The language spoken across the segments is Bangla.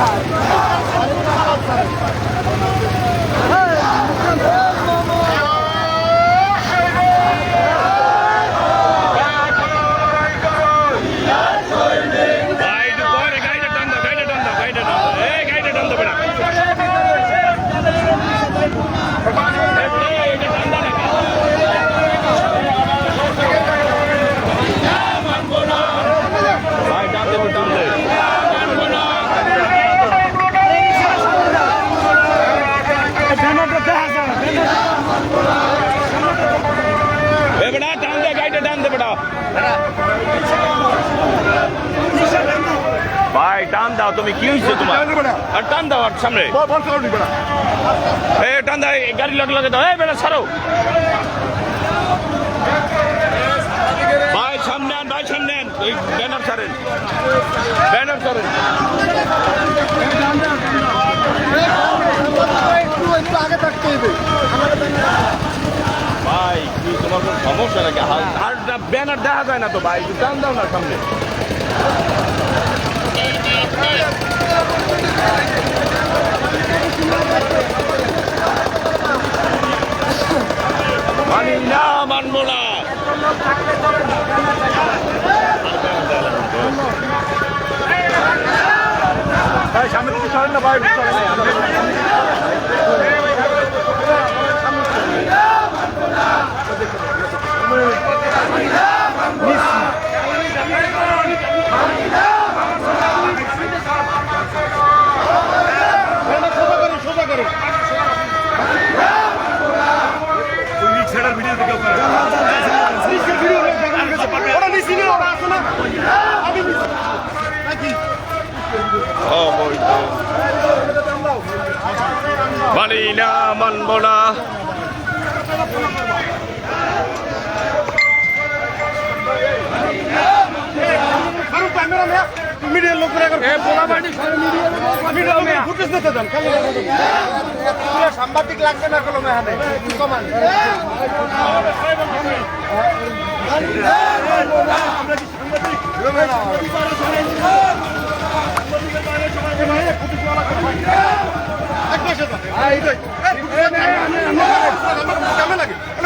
God. দাও তুমি কি হয়েছে তোমার? আর টান দাও আর সামনে। এ টান দাও গাড়ি লগে লগে দাও। এই বেটা ছাড়ো। ভাই সামনে আন ভাই সামনে আন এই ব্যানার ছাড়েন। ব্যানার ছাড়েন। ভাই কি তোমার কোনো সমস্যা নাকি? আর ব্যানার দেখা যায় না তো ভাই। টান দাও না সামনে। মানি না মানবো না। সামনে ভাই তো। মানি না মানবো না মিডিয়ার লোকেরা ফুটেজ দিতে দেন সাংবাদিক লাগবে না কোনো মেহানে সমান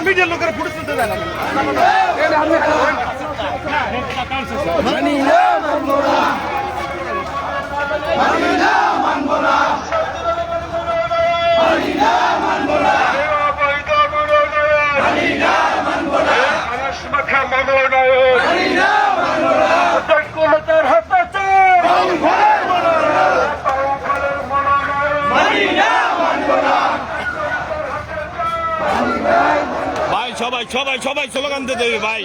মিডিয়ার লোকেরা ফুটেজ দিতে দেন ভাই সবাই সবাই সবাই স্লোগান দিতে হবে ভাই।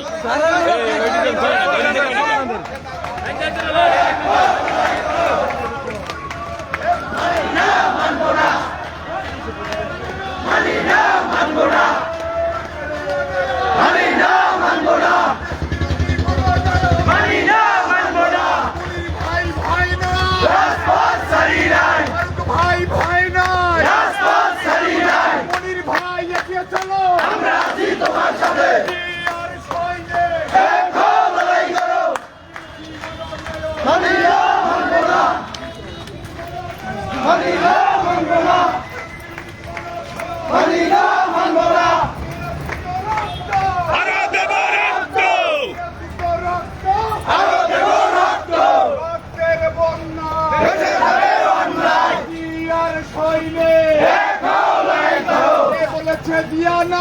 মানবো না,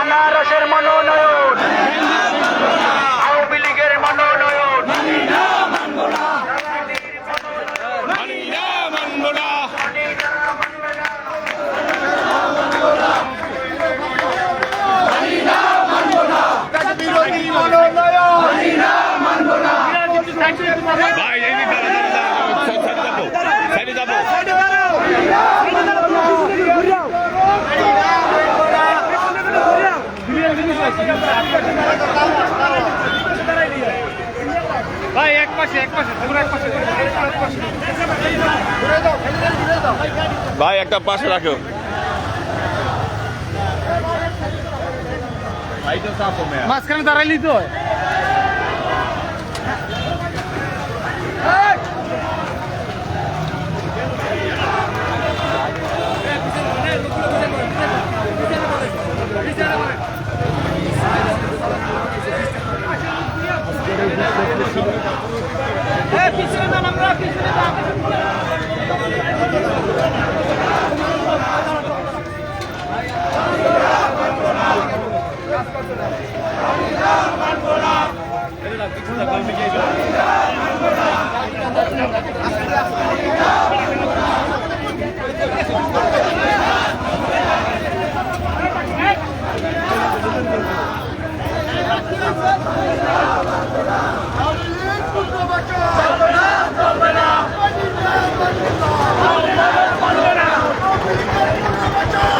আনারসের মনোনয়ন। আওয়ামী লীগের ভাই একটা পাশে রাখো। মাঝখানে দাঁড়াইলি তো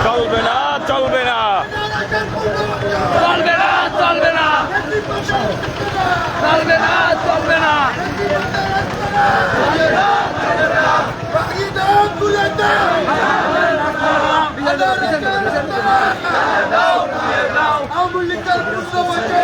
চলবে না চলবে না। চলবে না চলবে না। চলবে না চলবে না। আওয়ামী লীগের পুত্র বাচ্চা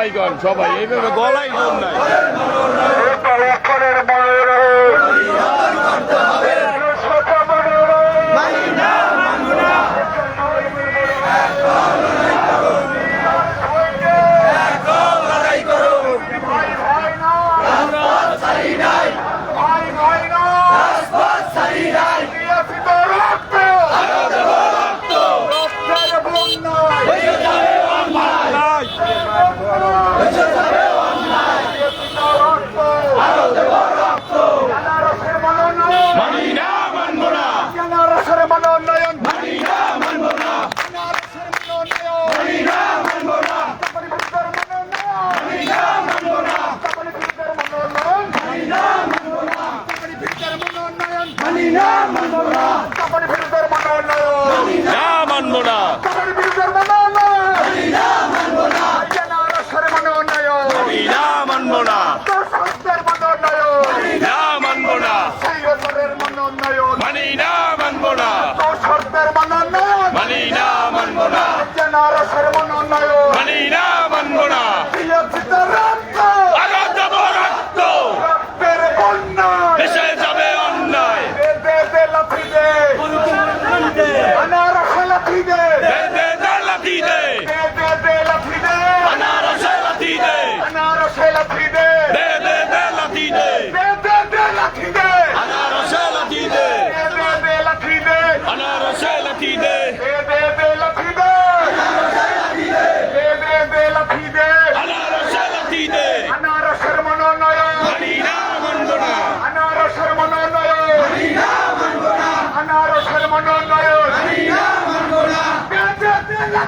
সবাই কন সবাই। এইভাবে গলাই জোর নাই।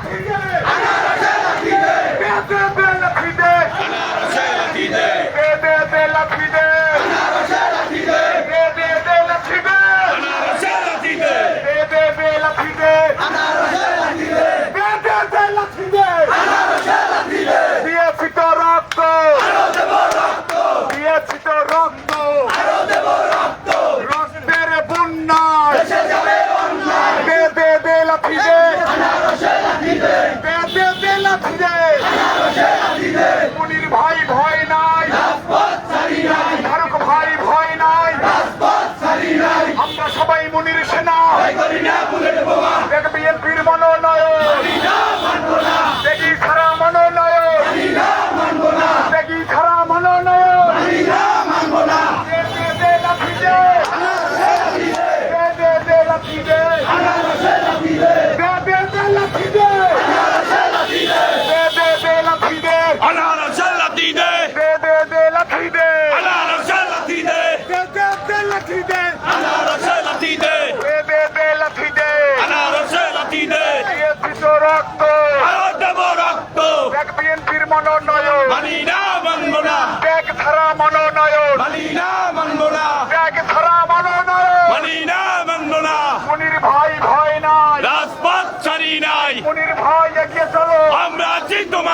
Lapide! Lapide! Lapide! Lapide!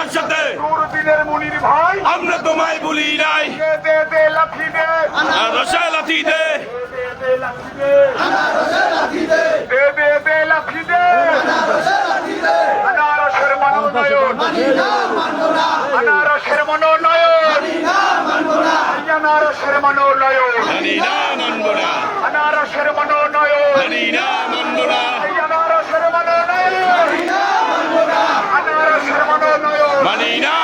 একসাথে নুরুদ্দিনের মুনির ভাই। আমরা তোমায় বলি নাই। দে দে দে লাঠি দে। রসা লাঠি দে। দে দে দে লাঠি দে। আনারসের মনোনয়ন। আনারসের মনোনয়ন। আনারসের মনোনয়ন। আনারসের মনোনয়ন। আনারসের মনোনয়ন Valina!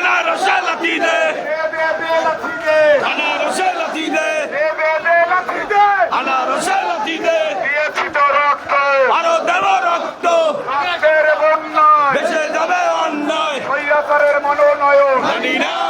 بنارس لطیده بنارس لطیده بنارس لطیده আরও দেব রক্ত বেঁচে যাবে অন্যায় মনোনয়ন জানি না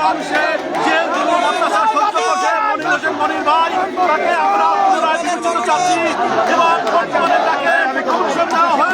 মানুষের যে মনির ভাই তাকে আমরা পুনরায় চাচ্ছি এবং বর্তমানে হয়